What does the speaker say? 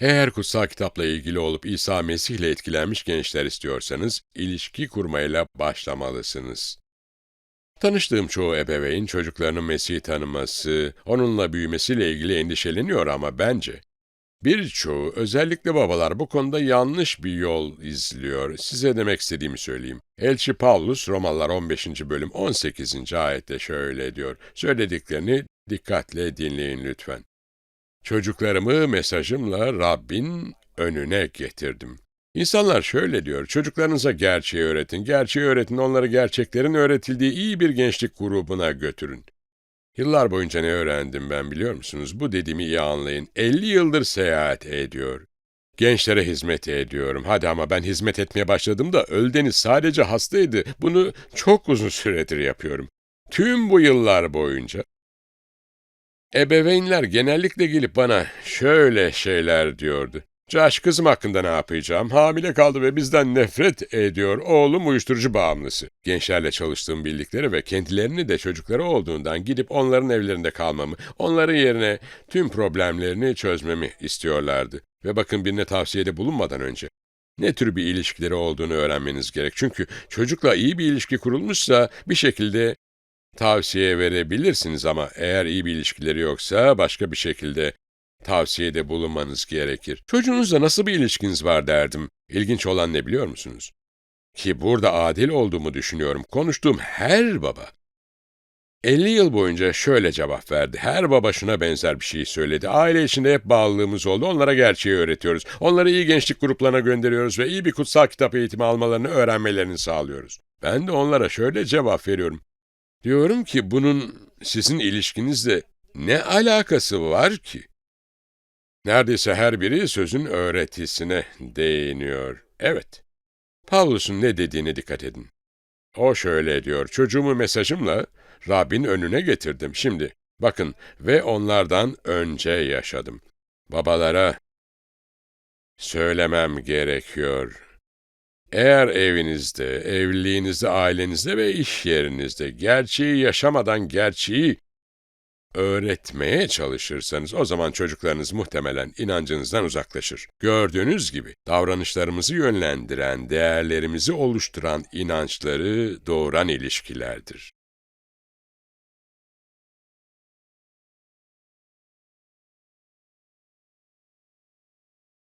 Eğer kutsal kitapla ilgili olup İsa Mesih ile etkilenmiş gençler istiyorsanız, ilişki kurmayla başlamalısınız. Tanıştığım çoğu ebeveyn çocuklarının Mesih'i tanıması, onunla büyümesiyle ilgili endişeleniyor ama bence birçoğu, özellikle babalar bu konuda yanlış bir yol izliyor. Size demek istediğimi söyleyeyim. Elçi Paulus, Romalılar 15. bölüm 18. ayette şöyle diyor. Söylediklerini dikkatle dinleyin lütfen. Çocuklarımı mesajımla Rabbin önüne getirdim. İnsanlar şöyle diyor, çocuklarınıza gerçeği öğretin, gerçeği öğretin, onları gerçeklerin öğretildiği iyi bir gençlik grubuna götürün. Yıllar boyunca ne öğrendim ben biliyor musunuz? Bu dediğimi iyi anlayın. 50 yıldır seyahat ediyor. Gençlere hizmet ediyorum. Hadi ama ben hizmet etmeye başladığımda Öldeniz sadece hastaydı. Bunu çok uzun süredir yapıyorum. Tüm bu yıllar boyunca. Ebeveynler genellikle gelip bana şöyle şeyler diyordu. Josh kızım hakkında ne yapacağım? Hamile kaldı ve bizden nefret ediyor. Oğlum uyuşturucu bağımlısı. Gençlerle çalıştığım bildikleri ve kendilerini de çocukları olduğundan gidip onların evlerinde kalmamı, onların yerine tüm problemlerini çözmemi istiyorlardı. Ve bakın birine tavsiyede bulunmadan önce ne tür bir ilişkileri olduğunu öğrenmeniz gerek. Çünkü çocukla iyi bir ilişki kurulmuşsa bir şekilde tavsiye verebilirsiniz ama eğer iyi bir ilişkileri yoksa başka bir şekilde tavsiyede bulunmanız gerekir. Çocuğunuzla nasıl bir ilişkiniz var derdim. İlginç olan ne biliyor musunuz? Ki burada adil olduğumu düşünüyorum. Konuştuğum her baba 50 yıl boyunca şöyle cevap verdi. Her baba şuna benzer bir şey söyledi. Aile içinde hep bağlılığımız oldu. Onlara gerçeği öğretiyoruz. Onları iyi gençlik gruplarına gönderiyoruz ve iyi bir kutsal kitap eğitimi almalarını öğrenmelerini sağlıyoruz. Ben de onlara şöyle cevap veriyorum. Diyorum ki bunun sizin ilişkinizle ne alakası var ki? Neredeyse her biri sözün öğretisine değiniyor. Evet. Pavlus'un ne dediğine dikkat edin. O şöyle diyor, çocuğumu mesajımla Rabbin önüne getirdim. Şimdi, bakın, ve onlardan önce yaşadım. Babalara söylemem gerekiyor. Eğer evinizde, evliliğinizde, ailenizde ve iş yerinizde gerçeği yaşamadan gerçeği öğretmeye çalışırsanız o zaman çocuklarınız muhtemelen inancınızdan uzaklaşır. Gördüğünüz gibi davranışlarımızı yönlendiren, değerlerimizi oluşturan inançları doğuran ilişkilerdir.